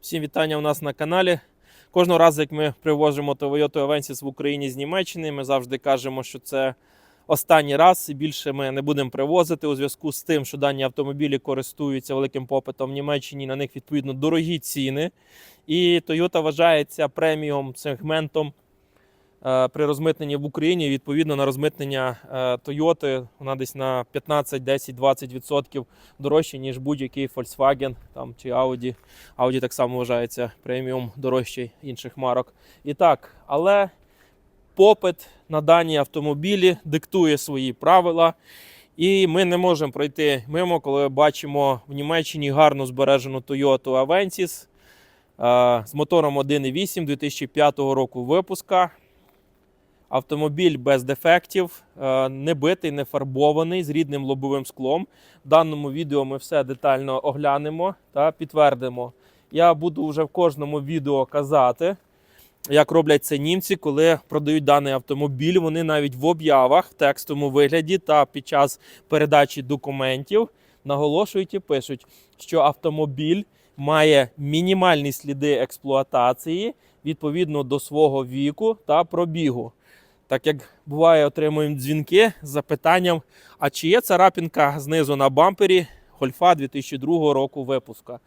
Всім вітання у нас на каналі. Кожного разу, як ми привозимо Toyota Avensis в Україні з Німеччини, ми завжди кажемо, що це останній раз і більше ми не будемо привозити у зв'язку з тим, що дані автомобілі користуються великим попитом в Німеччині. На них відповідно дорогі ціни. І Toyota вважається преміум сегментом при розмитненні в Україні. Відповідно на розмитнення е, Toyota вона десь на 15, 10, 20% дорожче, ніж будь-який Volkswagen там, чи Audi. Audi так само вважається преміум дорожчий інших марок. І так, але попит на дані автомобілі диктує свої правила. І ми не можемо пройти мимо, коли бачимо в Німеччині гарно збережену Toyota Avensis е, з мотором 1.8 2005 року випуска. Автомобіль без дефектів, е, не битий, не фарбований, з рідним лобовим склом. В даному відео ми все детально оглянемо та підтвердимо. Я буду вже в кожному відео казати, як роблять це німці, коли продають даний автомобіль. Вони навіть в об'явах, в текстовому вигляді та під час передачі документів наголошують і пишуть, що автомобіль має мінімальні сліди експлуатації відповідно до свого віку та пробігу. Так як буває, отримуємо дзвінки з запитанням: а чи є царапінка знизу на бампері Гольфа 2002 року випуска?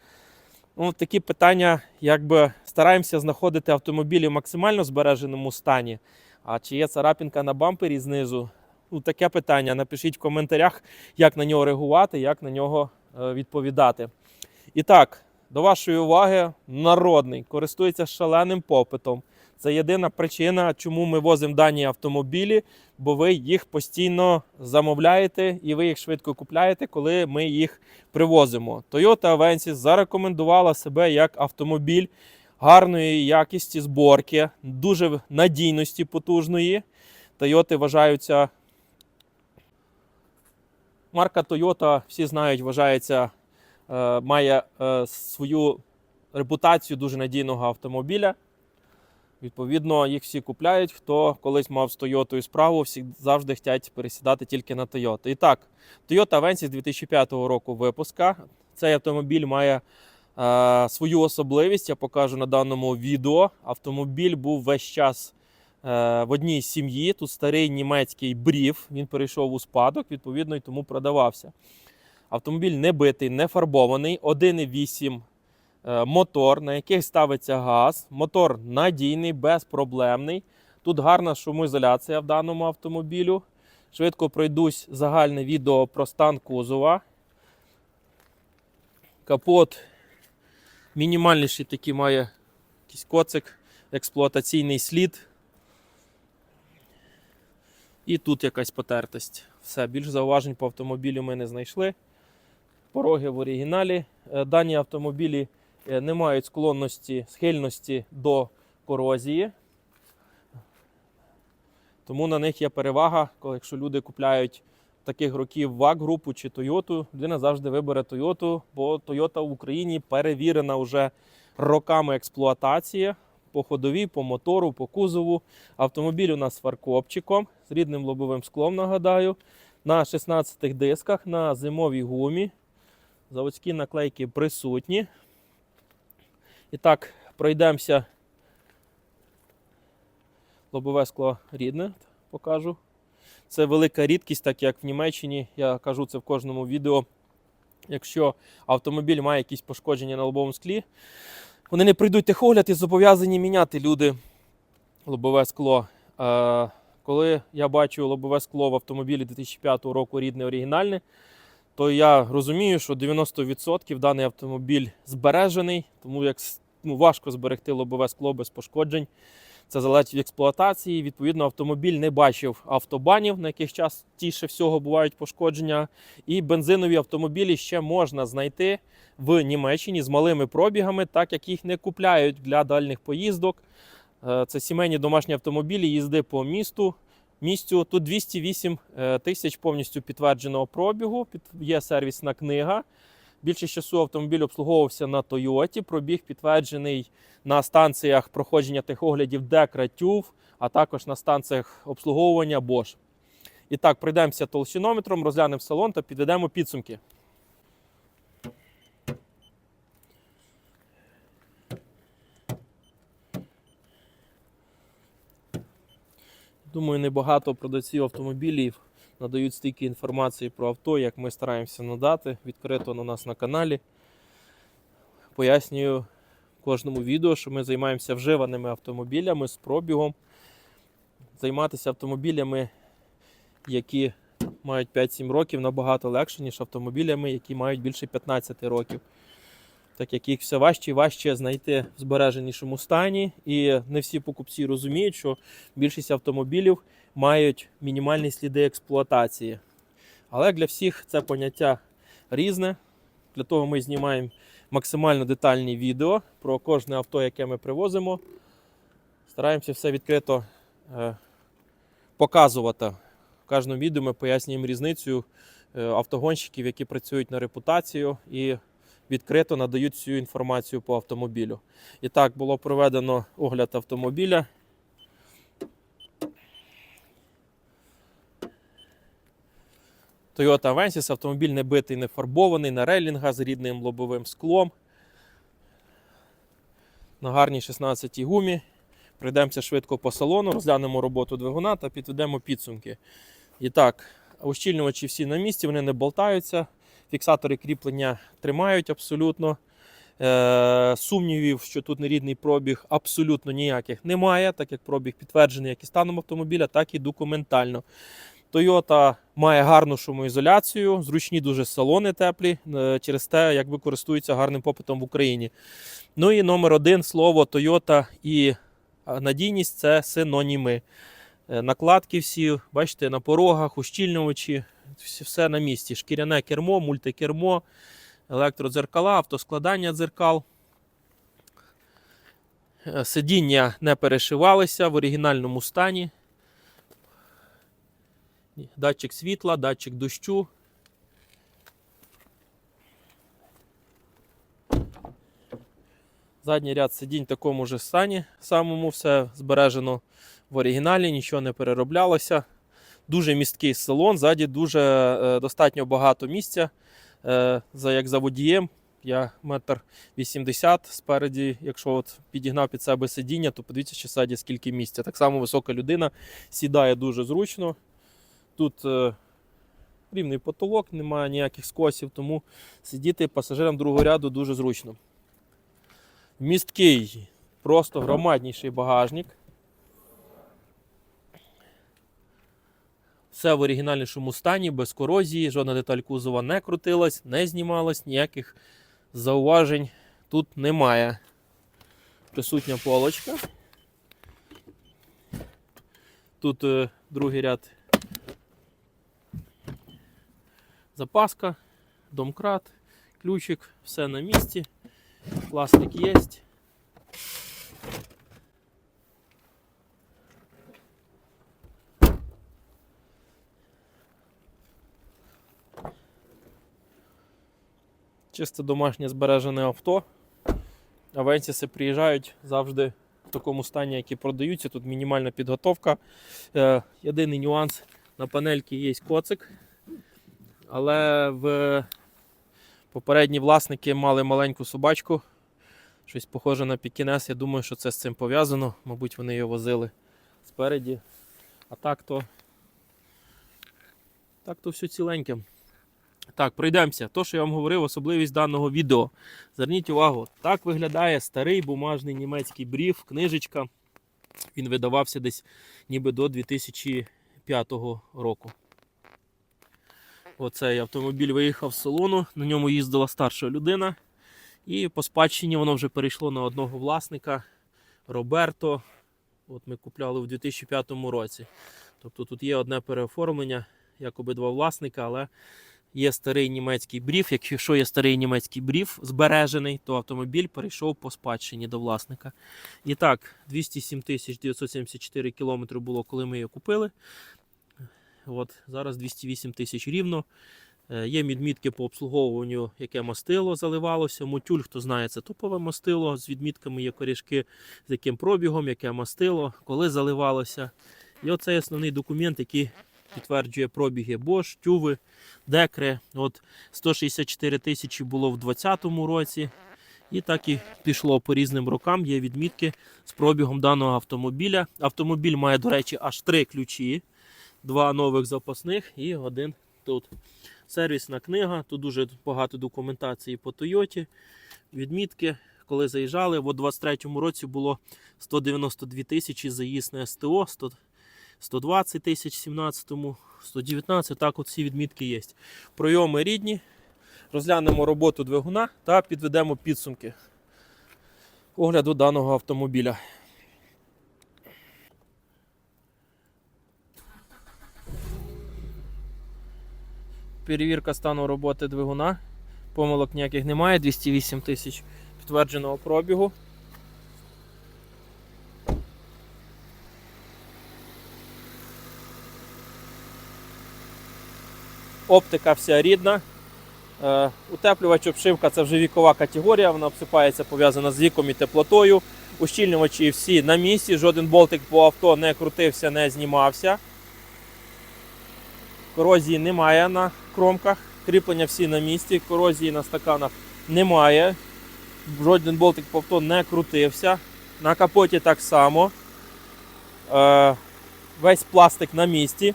Ну, такі питання, якби стараємося знаходити автомобілі в максимально збереженому стані. А чи є царапінка на бампері знизу? Ну, таке питання. Напишіть в коментарях, як на нього реагувати, як на нього е, відповідати. І так, до вашої уваги, народний користується шаленим попитом. Це єдина причина, чому ми возимо дані автомобілі, бо ви їх постійно замовляєте і ви їх швидко купляєте, коли ми їх привозимо. Toyota Avensis зарекомендувала себе як автомобіль гарної якісті зборки, дуже надійності потужної. Toyota вважаються. Марка Toyota, всі знають, вважається, е, має е, свою репутацію дуже надійного автомобіля. Відповідно, їх всі купляють. Хто колись мав з Toyota справу, всі завжди хочуть пересідати тільки на Toyota. І так, Toyota Avensis 2005 року випуска. Цей автомобіль має е, свою особливість. Я покажу на даному відео. Автомобіль був весь час е, в одній сім'ї. Тут старий німецький брів. Він перейшов у спадок, відповідно, і тому продавався. Автомобіль не битий, не фарбований, 1,8 е, мотор, на яких ставиться газ. Мотор надійний, безпроблемний. Тут гарна шумоізоляція в даному автомобілю. Швидко пройдусь загальне відео про стан кузова. Капот мінімальніший такий має якийсь коцик, експлуатаційний слід. І тут якась потертость. Все, більш зауважень по автомобілю ми не знайшли. Пороги в оригіналі. Е, Дані автомобілі е, не мають склонності, схильності до корозії. Тому на них є перевага, якщо люди купляють таких років ВАГ-групу чи Toyota, людина завжди вибере Toyota, бо Toyota в Україні перевірена вже роками експлуатації по ходовій, по мотору, по кузову. Автомобіль у нас з фаркопчиком, з рідним лобовим склом, нагадаю, на 16 дисках, на зимовій гумі. Заводські наклейки присутні. І так, пройдемося. Лобове скло рідне, покажу. Це велика рідкість, так як в Німеччині, я кажу це в кожному відео. Якщо автомобіль має якісь пошкодження на лобовому склі, вони не прийдуть техогляд і зобов'язані міняти люди лобове скло. Е, коли я бачу лобове скло в автомобілі 2005 року рідне оригінальне, то я розумію, що 90% даний автомобіль збережений, тому як ну, важко зберегти лобове скло без пошкоджень. Це залежить від експлуатації. Відповідно, автомобіль не бачив автобанів, на яких частіше всього бувають пошкодження. І бензинові автомобілі ще можна знайти в Німеччині з малими пробігами, так як їх не купляють для дальніх поїздок. Е, Це сімейні домашні автомобілі, їзди по місту. Місцю тут 208 е, тисяч повністю підтвердженого пробігу. Є сервісна книга. Більшість часу автомобіль обслуговувався на Тойоті. Пробіг підтверджений на станціях проходження техоглядів Декратюв, а також на станціях обслуговування Bosch. І так, пройдемося толщинометром, розглянемо салон та підведемо підсумки. Думаю, небагато продавців автомобілів надають стільки інформації про авто, як ми стараємося надати. Відкрито на нас на каналі. Пояснюю кожному відео, що ми займаємося вживаними автомобілями з пробігом. Займатися автомобілями, які мають 5-7 років, набагато легше, ніж автомобілями, які мають більше 15 років. Так як їх все важче і важче знайти в збереженішому стані. І не всі покупці розуміють, що більшість автомобілів мають мінімальні сліди експлуатації. Але для всіх це поняття різне. Для того ми знімаємо максимально детальні відео про кожне авто, яке ми привозимо. Стараємося все відкрито е, показувати. В кожному відео ми пояснюємо різницю е, автогонщиків, які працюють на репутацію і відкрито надають всю інформацію по автомобілю. І так, було проведено огляд автомобіля. Toyota Avensis, автомобіль не битий, не фарбований, на рейлінга з рідним лобовим склом. На гарній 16 гумі. Пройдемося швидко по салону, розглянемо роботу двигуна та підведемо підсумки. І так, ущільнювачі всі на місці, вони не болтаються. Фіксатори кріплення тримають абсолютно. Е, сумнівів, що тут нерідний пробіг, абсолютно ніяких немає, так як пробіг підтверджений як і станом автомобіля, так і документально. Toyota має гарну шумоізоляцію, зручні дуже салони теплі, е, через те, якби користуються гарним попитом в Україні. Ну і номер один слово Toyota і е, надійність це синоніми. Е, Накладки всі, бачите, на порогах, ущільнювачі, все на місці. Шкіряне кермо, мультикермо, електродзеркала, автоскладання дзеркал. Сидіння не перешивалися в оригінальному стані. Датчик світла, датчик дощу. Задній ряд сидінь в такому ж стані. Самому все збережено в оригіналі, нічого не перероблялося. Дуже місткий салон, ззаді дуже е, достатньо багато місця. Е, за, як за водієм, я метр вісімдесят спереді, якщо от підігнав під себе сидіння, то подивіться, що ззаді скільки місця. Так само висока людина сідає дуже зручно. Тут е, рівний потолок, немає ніяких скосів, тому сидіти пасажирам другого ряду дуже зручно. Місткий, просто громадніший багажник. Все в оригінальнішому стані, без корозії, жодна деталь кузова не крутилась, не знімалась, ніяких зауважень тут немає. Присутня полочка. Тут е, другий ряд запаска, домкрат, ключик, все на місці. Пластик є. Чисто домашнє збережене авто. Авенсіси приїжджають завжди в такому стані, як продаються. Тут мінімальна підготовка. Е, єдиний нюанс на панельці є коцик. Але в попередні власники мали маленьку собачку. Щось похоже на пікінес. Я думаю, що це з цим пов'язано. Мабуть, вони його возили спереді. А так то. Так то все ціленьке. Так, пройдемося. То, що я вам говорив, особливість даного відео. Зверніть увагу, так виглядає старий бумажний німецький бріф, книжечка. Він видавався десь ніби до 2005 року. Оцей автомобіль виїхав з салону, на ньому їздила старша людина. І по спадщині воно вже перейшло на одного власника Роберто. От ми купляли в 2005 році. Тобто тут є одне переоформлення, як обидва власника, але є старий німецький бріф. Якщо є старий німецький бріф збережений, то автомобіль перейшов по спадщині до власника. І так, 207 974 кілометри було, коли ми його купили. От, зараз 208 тисяч рівно. Е, Є відмітки по обслуговуванню, яке мастило заливалося. Мотюль, хто знає, це топове мастило. З відмітками є корішки, з яким пробігом, яке мастило, коли заливалося. І оцей основний документ, який підтверджує пробіги Bosch, тюви, декре. От 164 тисячі було в 2020 році. І так і пішло по різним рокам. Є відмітки з пробігом даного автомобіля. Автомобіль має, до речі, аж три ключі, два нових запасних і один тут. Сервісна книга. Тут дуже багато документації по Тойоті. Відмітки, коли заїжджали, в 23-му році було 192 тисячі заїзд на СТО, 100 120 тисяч в 17-му, 119, так от всі відмітки є. Пройоми рідні. Розглянемо роботу двигуна та підведемо підсумки огляду даного автомобіля. Перевірка стану роботи двигуна. Помилок ніяких немає. 208 тисяч підтвердженого пробігу. Оптика вся рідна. Е, Утеплювач обшивка це вже вікова категорія, вона обсипається пов'язана з віком і теплотою. Ущільнювачі всі на місці, жоден болтик по авто не крутився, не знімався. Корозії немає на кромках, кріплення всі на місці, корозії на стаканах немає. Жоден болтик по авто не крутився. На капоті так само. Е, Весь пластик на місці.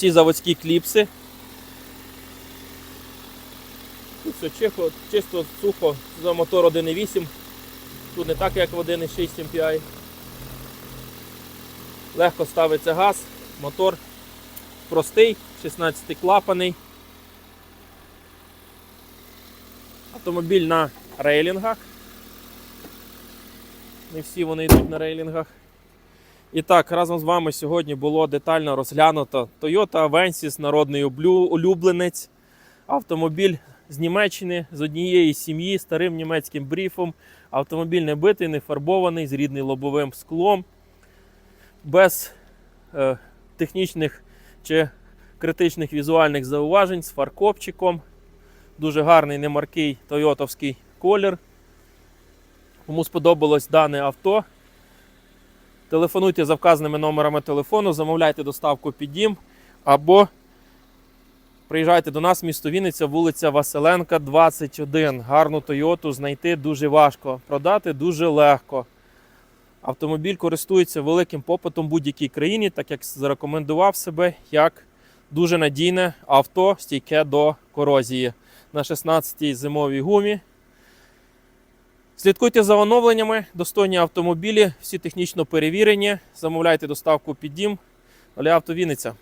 всі заводські кліпси. Тут все чихо, чисто сухо, за мотор 1.8. Тут не так, як в 1.6 MPI. Легко ставиться газ, мотор простий, 16 клапаний. Автомобіль на рейлінгах. Не всі вони йдуть на рейлінгах. І так, разом з вами сьогодні було детально розглянуто Toyota Avensis, народний улюбленець. Автомобіль з Німеччини, з однієї сім'ї, старим німецьким бріфом. Автомобіль не битий, не фарбований, з рідним лобовим склом, без е, технічних чи критичних візуальних зауважень, з фаркопчиком. Дуже гарний немаркий тойотовський колір. Кому сподобалось дане авто, Телефонуйте за вказаними номерами телефону, замовляйте доставку під дім або приїжджайте до нас, місто Вінниця, вулиця Василенка, 21. Гарну Тойоту знайти дуже важко, продати дуже легко. Автомобіль користується великим попитом в будь-якій країні, так як зарекомендував себе як дуже надійне авто, стійке до корозії на 16-й зимовій гумі. Слідкуйте за оновленнями, достойні автомобілі, всі технічно перевірені. Замовляйте доставку під дім. Олі Авто Вінниця.